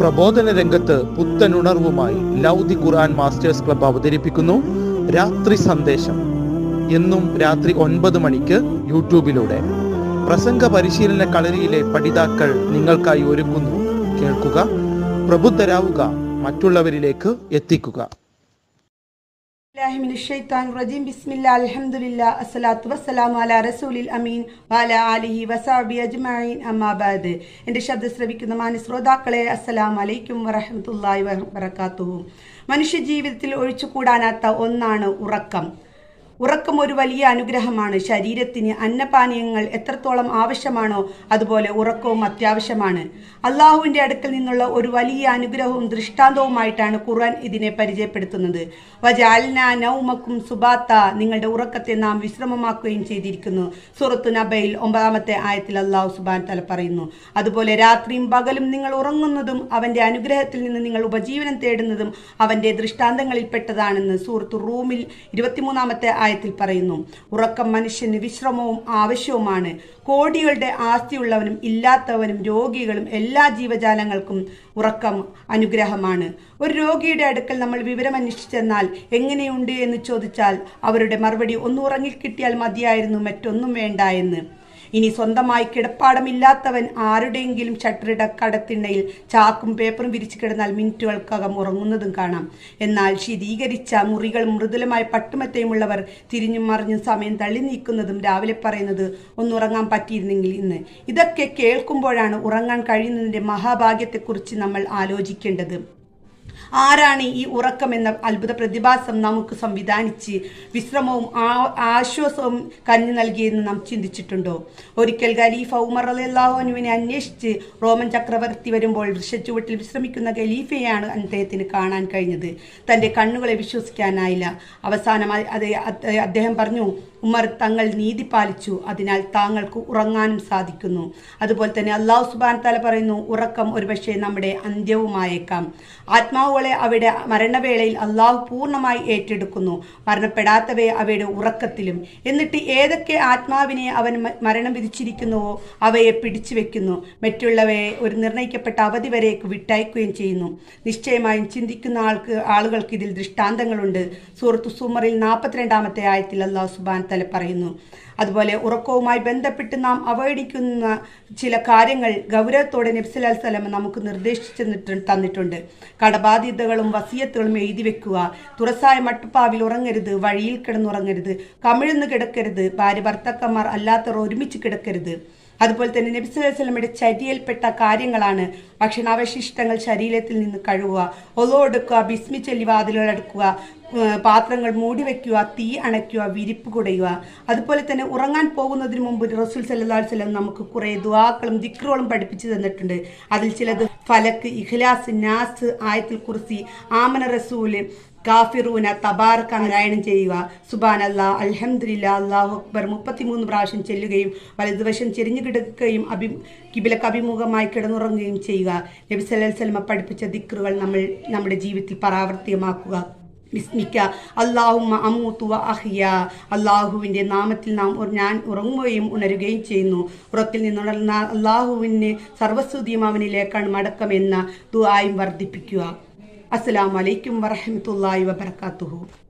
പ്രബോധന രംഗത്ത് പുത്തനുണർവുമായി ലൗദി ഖുർആൻ masters club അവതരിപ്പിക്കുന്നു. രാത്രി സന്ദേശം. എന്നും രാത്രി ഒൻപത് മണിക്ക് യൂട്യൂബിലൂടെ. പ്രസംഗ പരിശീലന കളരിയിലെ പഠിതാക്കൾ നിങ്ങൾക്കായി ഒരുക്കുന്നു. കേൾക്കുക പ്രബുദ്ധരാവുക മറ്റുള്ളവരിലേക്ക് എത്തിക്കുക. റജീം ബിസ്മില്ല അസ്സലാത്തു വസ്സലാമു ശ്രവിക്കുന്ന മാന്യ ശ്രോതാക്കളെ അസ്സലാം അലൈക്കും വറഹമത്തല്ലാഹി വബർക്കാത്തുഹു മനുഷ്യ ജീവിതത്തിൽ ഒഴിച്ചുകൂടാനാത്ത ഒന്നാണ് ഉറക്കം. ഉറക്കം ഒരു വലിയ അനുഗ്രഹമാണ്. ശരീരത്തിന് അന്നപാനീയങ്ങൾ എത്രത്തോളം ആവശ്യമാണോ അതുപോലെ ഉറക്കവും അത്യാവശ്യമാണ്. അള്ളാഹുവിന്റെ അടുക്കൽ നിന്നുള്ള ഒരു വലിയ അനുഗ്രഹവും ദൃഷ്ടാന്തവുമായിട്ടാണ് ഖുർആൻ ഇതിനെ പരിചയപ്പെടുത്തുന്നത്. വജാൽന നൗമക്കും സുബാത്ത. നിങ്ങളുടെ ഉറക്കത്തെ നാം വിശ്രമമാക്കുകയും ചെയ്തിരിക്കുന്നു. സുറത്തു നബയിൽ ഒമ്പതാമത്തെ ആയത്തിൽ അള്ളാഹു സുബാൻ തല പറയുന്നു. അതുപോലെ രാത്രിയും പകലും നിങ്ങൾ ഉറങ്ങുന്നതും അവന്റെ അനുഗ്രഹത്തിൽ നിന്ന് നിങ്ങൾ ഉപജീവനം തേടുന്നതും അവന്റെ ദൃഷ്ടാന്തങ്ങളിൽപ്പെട്ടതാണെന്ന് സൂറത്തു റൂമിൽ ഇരുപത്തിമൂന്നാമത്തെ ആയത്തിൽ പറയുന്നു. ഉറക്കം മനുഷ്യന് വിശ്രമവും ആവശ്യവുമാണ്. കോടികളുടെ ആസ്തിയുള്ളവനും ഇല്ലാത്തവനും രോഗികളും എല്ലാ ജീവജാലങ്ങൾക്കും ഉറക്കം അനുഗ്രഹമാണ്. ഒരു രോഗിയുടെ അടുക്കൽ നമ്മൾ വിവരം അന്വേഷിച്ചെന്നാൽ എങ്ങനെയുണ്ട് എന്ന് ചോദിച്ചാൽ അവരുടെ മറുപടി ഒന്ന് ഉറങ്ങിക്കിട്ടിയാൽ മതിയായിരുന്നു മറ്റൊന്നും വേണ്ട എന്ന്. ഇനി സ്വന്തമായി കിടപ്പാടമില്ലാത്തവൻ ആരുടെയെങ്കിലും ഷട്ടറിട കടത്തിണ്ണയിൽ ചാക്കും പേപ്പറും വിരിച്ചു കിടന്നാൽ മിനിറ്റുകൾക്കകം ഉറങ്ങുന്നതും കാണാം. എന്നാൽ ശീതീകരിച്ച മുറികൾ മൃദുലമായ പട്ടുമറ്റയുമുള്ളവർ തിരിഞ്ഞും മറിഞ്ഞും സമയം തള്ളി നീക്കുന്നതും രാവിലെ പറയുന്നത് ഒന്നുറങ്ങാൻ പറ്റിയിരുന്നെങ്കിൽ ഇന്ന്. ഇതൊക്കെ കേൾക്കുമ്പോഴാണ് ഉറങ്ങാൻ കഴിയുന്നതിന്റെ മഹാഭാഗ്യത്തെക്കുറിച്ച് നമ്മൾ ആലോചിക്കേണ്ടത്. ആരാണ് ഈ ഉറക്കം എന്ന അത്ഭുത പ്രതിഭാസം നമുക്ക് സംവിധാനിച്ച് വിശ്രമവും ആശ്വാസവും കഞ്ഞു നൽകിയെന്ന് നാം ചിന്തിച്ചിട്ടുണ്ടോ? ഒരിക്കൽ ഖലീഫ ഉമർ അലിയല്ലാഹുനുവിനെ അന്വേഷിച്ച് റോമൻ ചക്രവർത്തി വരുമ്പോൾ വൃക്ഷച്ചുവട്ടിൽ വിശ്രമിക്കുന്ന ഖലീഫയാണ് അദ്ദേഹത്തിന് കാണാൻ കഴിഞ്ഞത്. തന്റെ കണ്ണുകളെ വിശ്വസിക്കാനായില്ല. അവസാനമായി അത് അദ്ദേഹം പറഞ്ഞു ഉമർ തങ്ങൾ നീതി പാലിച്ചു. അതിനാൽ താങ്കൾക്ക് ഉറങ്ങാനും സാധിക്കുന്നു. അതുപോലെ തന്നെ അള്ളാഹു സുബാൻ തല പറയുന്നു ഉറക്കം ഒരുപക്ഷെ നമ്മുടെ അന്ത്യവുമായേക്കാം. ആത്മാവുകളെ അവയുടെ മരണവേളയിൽ അള്ളാഹു പൂർണമായി ഏറ്റെടുക്കുന്നു. മരണപ്പെടാത്തവയെ അവയുടെ ഉറക്കത്തിലും. എന്നിട്ട് ഏതൊക്കെ ആത്മാവിനെ അവൻ മരണം വിധിച്ചിരിക്കുന്നുവോ അവയെ പിടിച്ചു വെക്കുന്നു. മറ്റുള്ളവയെ ഒരു നിർണയിക്കപ്പെട്ട അവധി വരേക്ക് വിട്ടയക്കുകയും ചെയ്യുന്നു. നിശ്ചയമായും ചിന്തിക്കുന്ന ആൾക്ക് ആളുകൾക്ക് ഇതിൽ ദൃഷ്ടാന്തങ്ങളുണ്ട്. സൂറത്തു സുമറിൽ നാൽപ്പത്തിരണ്ടാമത്തെ ആയത്തിൽ അള്ളാഹു സുബാൻ തല പറയുന്നു. അതുപോലെ ഉറക്കവുമായി ബന്ധപ്പെട്ട് നാം അവഗണിക്കുന്ന ചില കാര്യങ്ങൾ ഗൗരവത്തോടെ നബ്സലാൽ സലമ നമുക്ക് നിർദ്ദേശിച്ചു തന്നിട്ടുണ്ട് തന്നിട്ടുണ്ട്. കടബാധ്യതകളും വസിയത്തുകളും എഴുതി വെക്കുക. തുറസായ മട്ടുപ്പാവിൽ ഉറങ്ങരുത് വഴിയിൽ കിടന്നുറങ്ങരുത് കമിഴ്ന്ന് കിടക്കരുത് ഭാര്യ ഭർത്താക്കന്മാർ അല്ലാത്തവർ ഒരുമിച്ച് കിടക്കരുത്. അതുപോലെ തന്നെ നബി സല്ലല്ലാഹു അലൈഹി വസല്ലമയുടെ ചര്യയിൽപ്പെട്ട കാര്യങ്ങളാണ് ഭക്ഷണാവശിഷ്ടങ്ങൾ ശരീരത്തിൽ നിന്ന് കഴുകുക ഒലോടുക്കുക ബിസ്മി ചൊല്ലി വാതിലുകൾ അടുക്കുക പാത്രങ്ങൾ മൂടി വയ്ക്കുക തീ അണയ്ക്കുക വിരിപ്പ് കുടയുക. അതുപോലെ തന്നെ ഉറങ്ങാൻ പോകുന്നതിന് മുമ്പ് റസൂൽ സല്ലാസ്ലം നമുക്ക് കുറേ ദുവാക്കളും ദിക്റുകളും പഠിപ്പിച്ചു തന്നിട്ടുണ്ട്. അതിൽ ചിലത് ഫലക്ക് ഇഖ്ലാസ് നാസ് ആയത്തിൽ കുറിസി ആമന റസൂൽ കാഫിറൂന തബാർക്ക് പാരായണം ചെയ്യുക. സുബാൻ അല്ലാ അൽഹംദുലില്ലാ അള്ളാഹു അക്ബർ. മുപ്പത്തിമൂന്ന് പ്രാവശ്യം ചെല്ലുകയും വലതുവശം ചെരിഞ്ഞു കിടക്കുകയും അഭി കിബിലക്ക് അഭിമുഖമായി കിടന്നുറങ്ങുകയും ചെയ്യുക. നബി സല്ലല്ലാഹു അലൈഹി പഠിപ്പിച്ച ദിക്റുകൾ നമ്മൾ നമ്മുടെ ജീവിതത്തിൽ പ്രാവർത്തികമാക്കുക. വിസ്മിക്ക. അള്ളാഹുമ അമൂത്തുവ അഹിയ. അള്ളാഹുവിന്റെ നാമത്തിൽ നാം ഞാൻ ഉറങ്ങുകയും ഉണരുകയും ചെയ്യുന്നു. ഉറക്കിൽ നിന്നുണർന്ന അള്ളാഹുവിന് സർവസ്തുതിയും അവനിലേക്കാണ് മടക്കമെന്ന ദുആയും വർദ്ധിപ്പിക്കുക. അസ്സലാമു അലൈക്കും വറഹ്മത്തുള്ളാഹി വബറകാതുഹു.